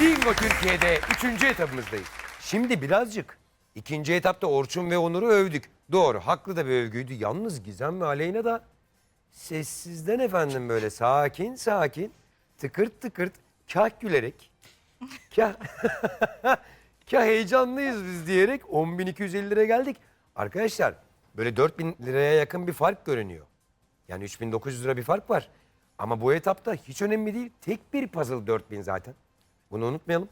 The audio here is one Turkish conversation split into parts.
Bingo Türkiye'de üçüncü etapımızdayız. Şimdi birazcık ikinci etapta Orçun ve Onur'u övdük. Doğru, haklı da bir övgüydü. Yalnız Gizem ve Aleyna da sessizden efendim böyle sakin sakin, tıkırt tıkırt, kah gülerek, kah, kah heyecanlıyız biz diyerek 10.250 liraya geldik. Arkadaşlar böyle 4.000 liraya yakın bir fark görünüyor. Yani 3900 lira bir fark var. Ama bu etapta hiç önemli değil. Tek bir puzzle 4000 zaten. Bunu unutmayalım.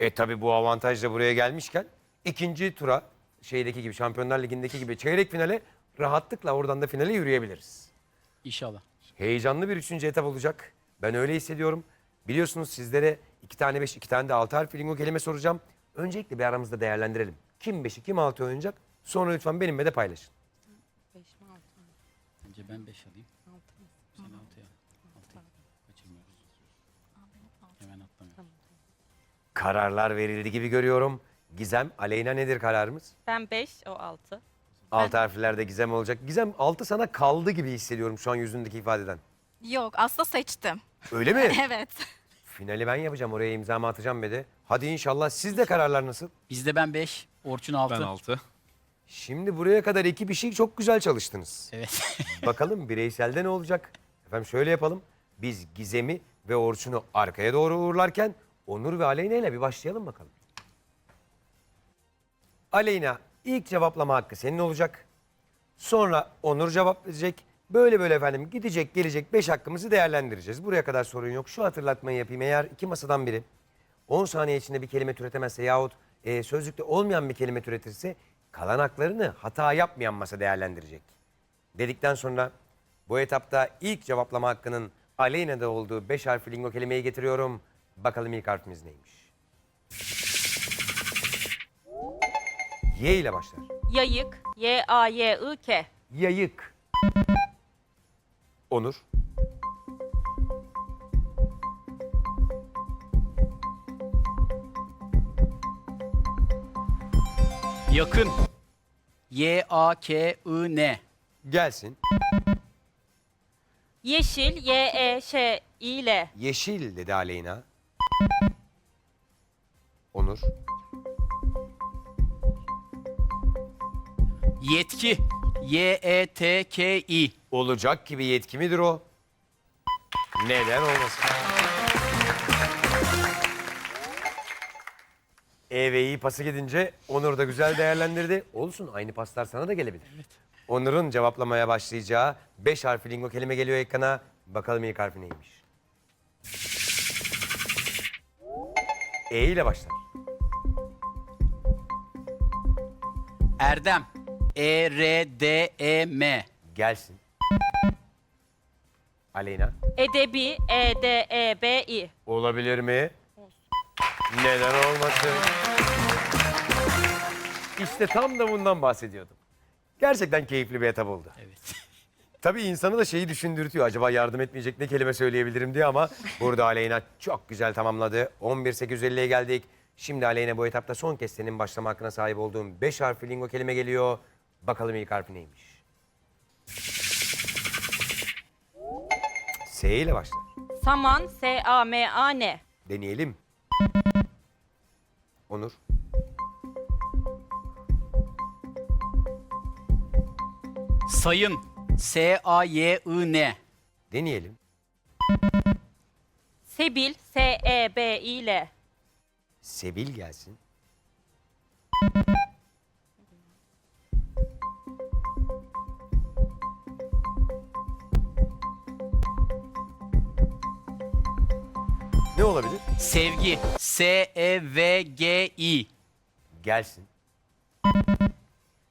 E tabi bu avantajla buraya gelmişken ikinci tura şeydeki gibi Şampiyonlar Ligi'ndeki gibi çeyrek finale rahatlıkla oradan da finale yürüyebiliriz. İnşallah. Heyecanlı bir üçüncü etap olacak. Ben öyle hissediyorum. Biliyorsunuz sizlere iki tane beş, iki tane de altı harfli lingo kelime soracağım. Öncelikle bir aramızda değerlendirelim. Kim beşi, kim altı oynayacak? Sonra lütfen benimle de paylaşın. Önce ben 5 alayım. Kararlar verildi gibi görüyorum. Gizem, Aleyna nedir kararımız? Ben 5, o 6. Altı harflerde Gizem olacak. Gizem altı sana kaldı gibi hissediyorum şu an yüzündeki ifadeden. Yok aslında seçtim. Öyle mi? evet. Finali ben yapacağım oraya imzamı atacağım be de. Hadi inşallah sizde kararlar nasıl? Bizde ben 5, Orçun 6. Ben 6. Şimdi buraya kadar iki bir şey çok güzel çalıştınız. Evet. Bakalım bireyselde ne olacak? Efendim şöyle yapalım. Biz Gizem'i ve Orçun'u arkaya doğru uğurlarken Onur ve Aleyna ile bir başlayalım bakalım. Aleyna ilk cevaplama hakkı senin olacak. Sonra Onur cevap verecek. Böyle böyle efendim gidecek gelecek 5 hakkımızı değerlendireceğiz. Buraya kadar sorun yok. Şu hatırlatmayı yapayım. Eğer iki masadan biri 10 saniye içinde bir kelime türetemezse yahut e, sözlükte olmayan bir kelime türetirse kalan haklarını hata yapmayan masa değerlendirecek. Dedikten sonra bu etapta ilk cevaplama hakkının Aleyna'da olduğu 5 harfli lingo kelimeyi getiriyorum. Bakalım ilk harfimiz neymiş? Y ile başlar. Yayık, Y-A-Y-I-K. Yayık. Onur. Yakın. Y-A-K-I-N. Gelsin. Yeşil, Y-E-Ş-İ-L. Yeşil dedi Aleyna. Onur. Yetki. Y-E-T-K-İ. Olacak gibi yetki midir o? Neden olmasın? E ve İ pası gidince Onur da güzel değerlendirdi. Olsun aynı paslar sana da gelebilir. Onur'un cevaplamaya başlayacağı 5 harfli lingo kelime geliyor ekrana. Bakalım ilk harfi neymiş? E ile başlar. Erdem. E E-R-D-E-M. Gelsin. Aleyna. Edebi, E E-D-E-B-İ. Olabilir mi? Neden olmasın? İşte tam da bundan bahsediyordum. Gerçekten keyifli bir etap oldu. Evet. Tabii insanı da şeyi düşündürtüyor. Acaba yardım etmeyecek ne kelime söyleyebilirim diye ama burada Aleyna çok güzel tamamladı. 11.850'ye geldik. Şimdi Aleyna bu etapta son kez senin başlama hakkına sahip olduğun 5 harfli lingo kelime geliyor. Bakalım ilk harfi neymiş? S ile başlar. Saman, S-A-M-A-N. Deneyelim. Onur. Sayın. S-A-Y-I-N. Deneyelim. Sebil, S-E-B-İ-L. Sebil gelsin. Ne olabilir? Sevgi. E S-E-V-G-İ. Gelsin.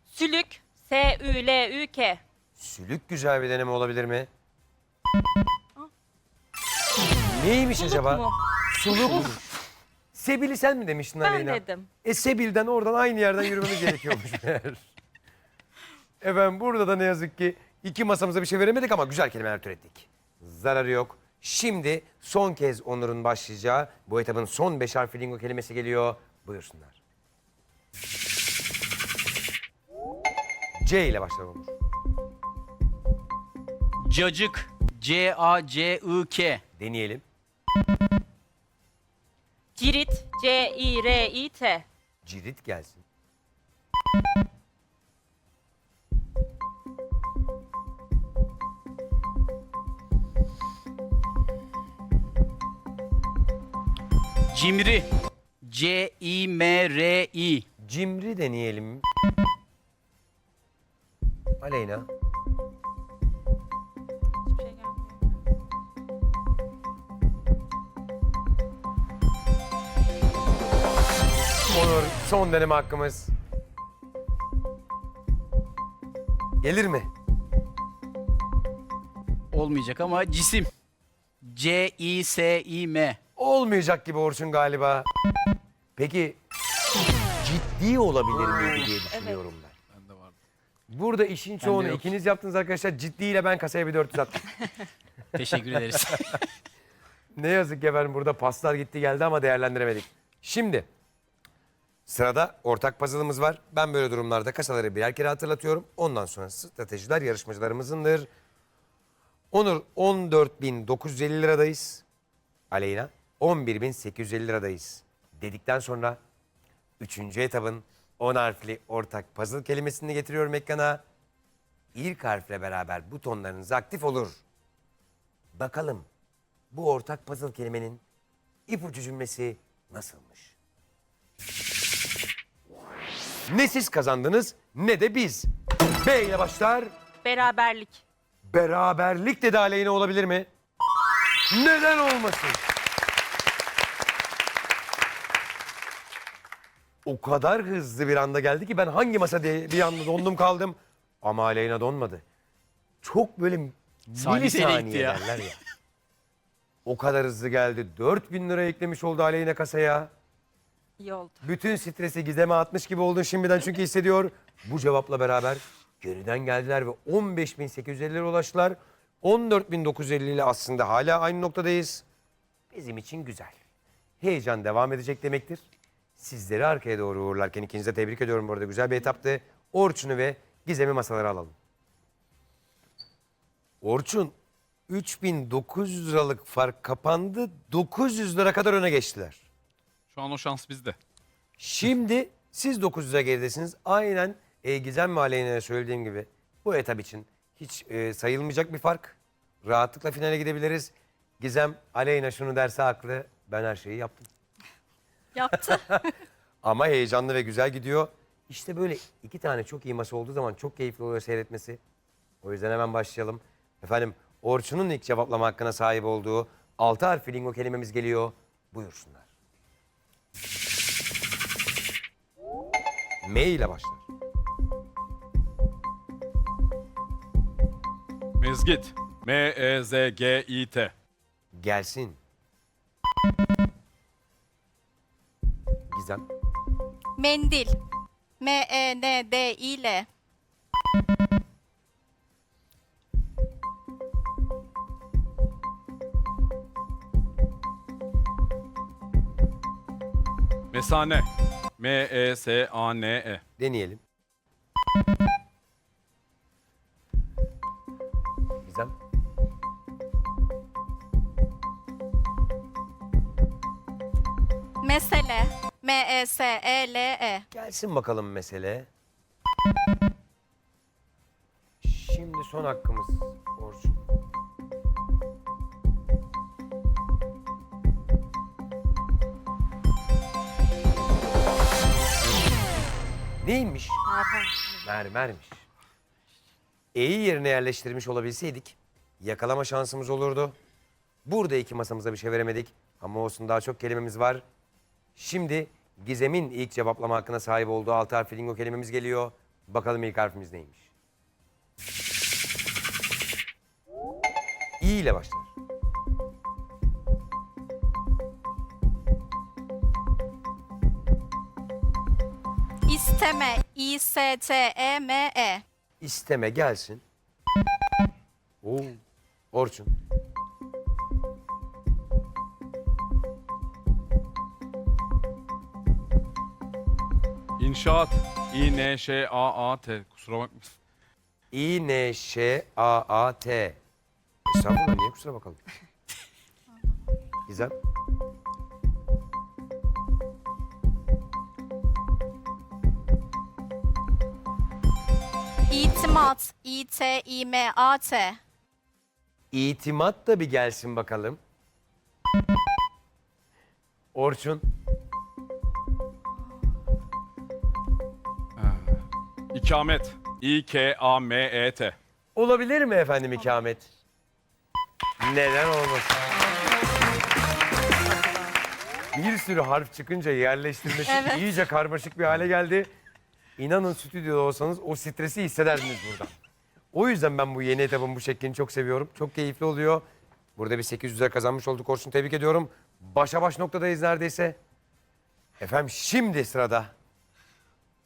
Sülük, S-Ü-L-Ü-K. Sülük güzel bir deneme olabilir mi? Neymiş acaba? mu? Suluk. Sebil'i sen mi demiştin Ben Aleyna? dedim. E Sebil'den oradan aynı yerden yürümemiz gerekiyormuş meğer. Efendim burada da ne yazık ki iki masamıza bir şey veremedik ama güzel kelimeler türettik. Zararı yok. Şimdi son kez Onur'un başlayacağı bu etabın son beş harfli lingo kelimesi geliyor. Buyursunlar. C ile başlar Onur. Cacık. C-A-C-I-K. Deneyelim. Cirit. C-I-R-İ-T. Cirit gelsin. Cimri. C-I-M-R-I. Cimri deneyelim. Aleyna. Onur son deneme hakkımız. Gelir mi? Olmayacak ama cisim. C-I-S-İ-M. Olmayacak gibi Orçun galiba. Peki ciddi olabilir miydi diye düşünüyorum ben. Bende vardı. Burada işin çoğunu yok. ikiniz yaptınız arkadaşlar. Ciddiyle ben kasaya bir 400 attım. Teşekkür ederiz. ne yazık ki efendim burada paslar gitti geldi ama değerlendiremedik. Şimdi sırada ortak puzzle'ımız var. Ben böyle durumlarda kasaları birer kere hatırlatıyorum. Ondan sonra stratejiler yarışmacılarımızındır. Onur 14.950 liradayız. Aleyna 11.850 liradayız. Dedikten sonra üçüncü etabın 10 harfli ortak puzzle kelimesini getiriyorum ekrana. İlk harfle beraber butonlarınız aktif olur. Bakalım bu ortak puzzle kelimenin ipucu cümlesi nasılmış? Ne siz kazandınız ne de biz. B ile başlar. Beraberlik. Beraberlik de aleyhine olabilir mi? Neden olmasın? O kadar hızlı bir anda geldi ki ben hangi masa diye bir anda dondum kaldım. Ama Aleyna donmadı. Çok böyle Saniyeyle gitti milisaniye ya. derler ya. O kadar hızlı geldi. 4000 lira eklemiş oldu Aleyna kasaya. İyi oldu. Bütün stresi gizeme atmış gibi oldun şimdiden çünkü hissediyor. Bu cevapla beraber geriden geldiler ve 15.850 lira ulaştılar. 14.950 ile aslında hala aynı noktadayız. Bizim için güzel. Heyecan devam edecek demektir. Sizleri arkaya doğru uğurlarken ikinizi tebrik ediyorum bu arada. Güzel bir etaptı. Orçun'u ve Gizem'i masalara alalım. Orçun 3900 liralık fark kapandı. 900 lira kadar öne geçtiler. Şu an o şans bizde. Şimdi siz 900'e geridesiniz. Aynen e, Gizem ve Aleyna'ya söylediğim gibi bu etap için hiç e, sayılmayacak bir fark. Rahatlıkla finale gidebiliriz. Gizem, Aleyna şunu derse haklı. Ben her şeyi yaptım. Yaptı. Ama heyecanlı ve güzel gidiyor. İşte böyle iki tane çok iyi masa olduğu zaman çok keyifli oluyor seyretmesi. O yüzden hemen başlayalım. Efendim Orçun'un ilk cevaplama hakkına sahip olduğu altı harfli lingo kelimemiz geliyor. Buyursunlar. M ile başlar. Mezgit. E M-E-Z-G-İ-T. Gelsin. Gizem. Mendil. E M-E-N-D-İ-L. Mesane. E M-E-S-A-N-E. Deneyelim. Gizem. Mesele. E M-E-S-E-L-E. Gelsin bakalım mesele. Şimdi son hakkımız Orçun. Neymiş? Mermermiş. E'yi yerine yerleştirmiş olabilseydik yakalama şansımız olurdu. Burada iki masamıza bir şey veremedik ama olsun daha çok kelimemiz var. Şimdi Gizem'in ilk cevaplama hakkına sahip olduğu altı harfli lingo kelimemiz geliyor. Bakalım ilk harfimiz neymiş? İ ile başlar. İsteme. İ-S-T-E-M-E. İsteme gelsin. Oo, Orçun. İnşaat. İ-N-Ş-A-A-T. Kusura bakma. İ, N, Ş, A, A, T. Estağfurullah niye kusura bakalım. Gizem. İtimat. İ-T-İ-M-A-T. İtimat da bir gelsin bakalım. Orçun. İkamet. İ-K-A-M-E-T. Olabilir mi efendim ikamet? Neden olmasın? Bir sürü harf çıkınca yerleştirmesi Evet. iyice karmaşık bir hale geldi. İnanın stüdyoda olsanız o stresi hissederdiniz buradan. O yüzden ben bu yeni etapın bu şeklini çok seviyorum. Çok keyifli oluyor. Burada bir 800 lira kazanmış olduk Orçun tebrik ediyorum. Başa baş noktadayız neredeyse. Efendim şimdi sırada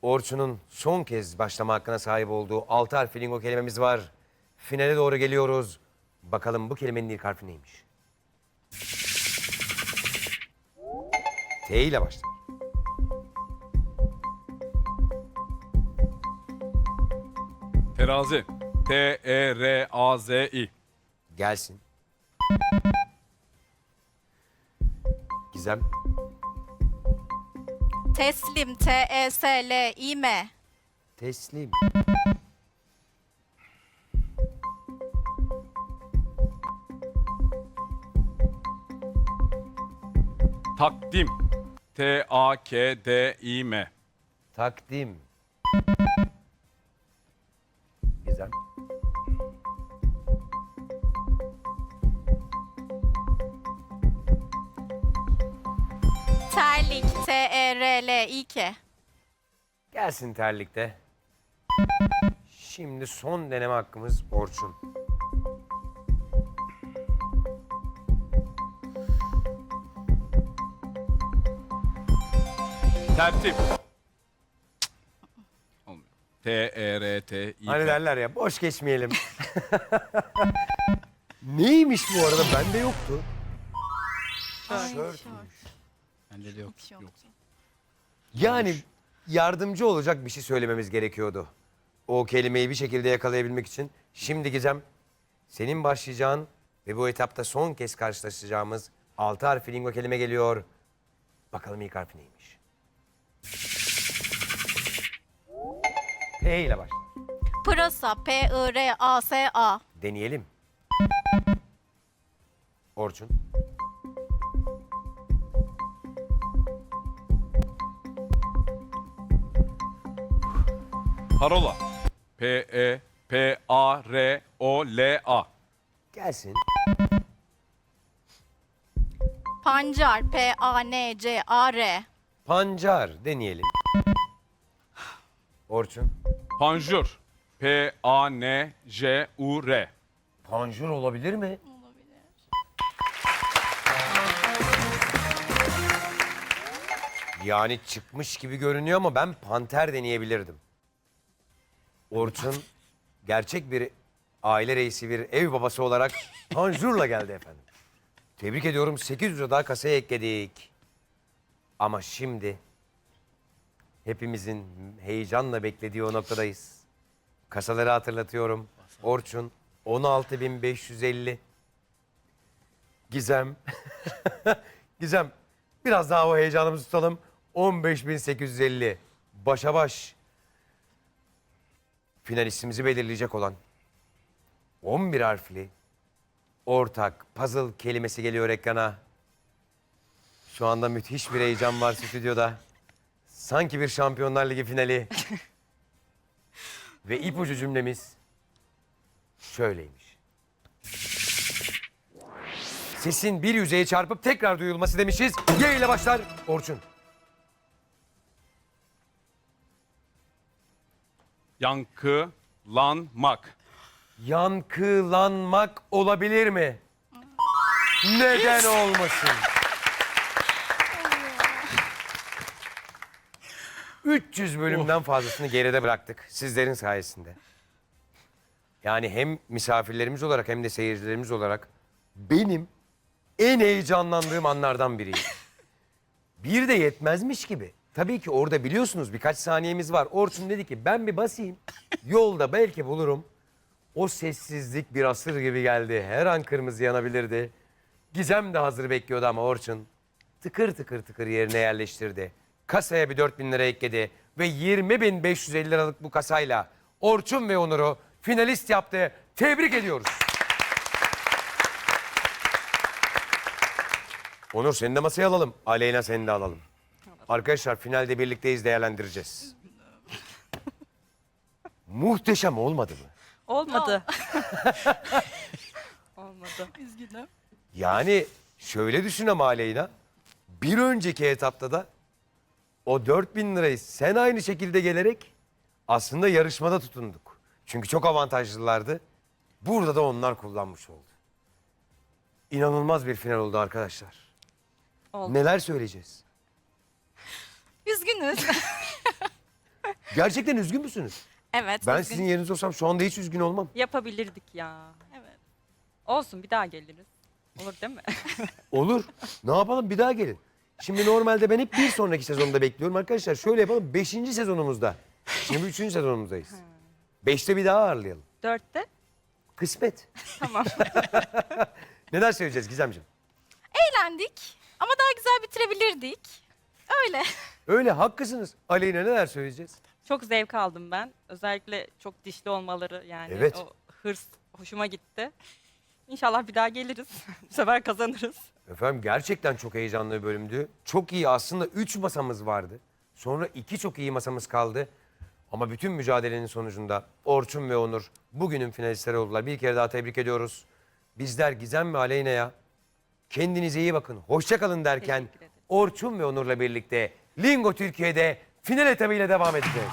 Orçun'un son kez başlama hakkına sahip olduğu altı harfli lingo kelimemiz var. Finale doğru geliyoruz. Bakalım bu kelimenin ilk harfi neymiş? T ile başlar. Terazi. E T-E-R-A-Z-I. Gelsin. Gizem. Teslim. T-E-S-L-İ-M. Teslim. Takdim. T-A-K-D-İ-M. Takdim. Terlik. E T-E-R-L-İ-K. Gelsin terlikte. Şimdi son deneme hakkımız Orçun. Tertip. Olmuyor. T-E-R-T-İ-P. Hani derler ya boş geçmeyelim. Neymiş bu arada? Bende yoktu. Tişörtmüş. Bence de yok. Yoktu. Yok. Yani yardımcı olacak bir şey söylememiz gerekiyordu. O kelimeyi bir şekilde yakalayabilmek için. Şimdi Gizem, senin başlayacağın ve bu etapta son kez karşılaşacağımız altı harfli lingo kelime geliyor. Bakalım ilk harfi neymiş? P ile başlar. Pırasa. P-I-R-A-S-A. Deneyelim. Orçun. Parola. E P-E-P-A-R-O-L-A. Gelsin. Pancar. P-A-N-C-A-R. Pancar deneyelim. Orçun. Panjur. P-A-N-J-U-R. Panjur olabilir mi? Yani çıkmış gibi görünüyor ama ben panter deneyebilirdim. Orçun gerçek bir aile reisi, bir ev babası olarak panjurla geldi efendim. Tebrik ediyorum. 800 lira daha kasaya ekledik. Ama şimdi hepimizin heyecanla beklediği o noktadayız. Kasaları hatırlatıyorum. Orçun 16.550. Gizem. Gizem biraz daha o heyecanımızı tutalım. 15.850. Başa baş. Finalistimizi belirleyecek olan 11 harfli ortak puzzle kelimesi geliyor ekrana. Şu anda müthiş bir heyecan var stüdyoda. Sanki bir Şampiyonlar Ligi finali. Ve ipucu cümlemiz şöyleymiş. Sesin bir yüzeye çarpıp tekrar duyulması demişiz. Y ile başlar Orçun. Yankılanmak. Yankılanmak olabilir mi? Neden olmasın? 300 bölümden fazlasını geride bıraktık sizlerin sayesinde. Yani hem misafirlerimiz olarak hem de seyircilerimiz olarak benim en heyecanlandığım anlardan biriydi. Bir de yetmezmiş gibi. Tabii ki orada biliyorsunuz birkaç saniyemiz var. Orçun dedi ki ben bir basayım. Yolda belki bulurum. O sessizlik bir asır gibi geldi. Her an kırmızı yanabilirdi. Gizem de hazır bekliyordu ama Orçun tıkır tıkır tıkır yerine yerleştirdi. Kasaya bir 4000 lira ekledi ve 20.550 liralık bu kasayla Orçun ve Onur'u finalist yaptı. Tebrik ediyoruz. Onur seni de masaya alalım. Aleyna seni de alalım. Arkadaşlar finalde birlikteyiz değerlendireceğiz. Muhteşem olmadı mı? Olmadı. Olmadı. Üzgünüm. Yani şöyle düşün ama Aleyna. Bir önceki etapta da o 4000 lirayı sen aynı şekilde gelerek aslında yarışmada tutunduk. Çünkü çok avantajlılardı. Burada da onlar kullanmış oldu. İnanılmaz bir final oldu arkadaşlar. Oldu. Neler söyleyeceğiz? Üzgünüz. Gerçekten üzgün müsünüz? evet. Ben üzgün. sizin yerinizde olsam şu anda hiç üzgün olmam. Yapabilirdik ya. Evet. Olsun bir daha geliriz. Olur değil mi? Olur. Ne yapalım bir daha gelin. Şimdi normalde ben hep bir sonraki sezonda bekliyorum. Arkadaşlar şöyle yapalım. Beşinci sezonumuzda. Şimdi üçüncü sezonumuzdayız. Beşte bir daha ağırlayalım. Dörtte. Kısmet. Tamam. Neler söyleyeceğiz Gizemciğim? Eğlendik ama daha güzel bitirebilirdik. Öyle. Öyle haklısınız. Aleyna neler söyleyeceğiz? Çok zevk aldım ben. Özellikle çok dişli olmaları yani Evet. o hırs hoşuma gitti. İnşallah bir daha geliriz. Bu sefer kazanırız. Efendim gerçekten çok heyecanlı bir bölümdü. Çok iyi aslında üç masamız vardı. Sonra iki çok iyi masamız kaldı. Ama bütün mücadelenin sonucunda Orçun ve Onur bugünün finalistleri oldular. Bir kere daha tebrik ediyoruz. Bizler Gizem ve Aleyna'ya kendinize iyi bakın, hoşça kalın derken Teşekkür ederim. Orçun ve Onur'la birlikte Lingo Türkiye'de final etabıyla devam edeceğiz.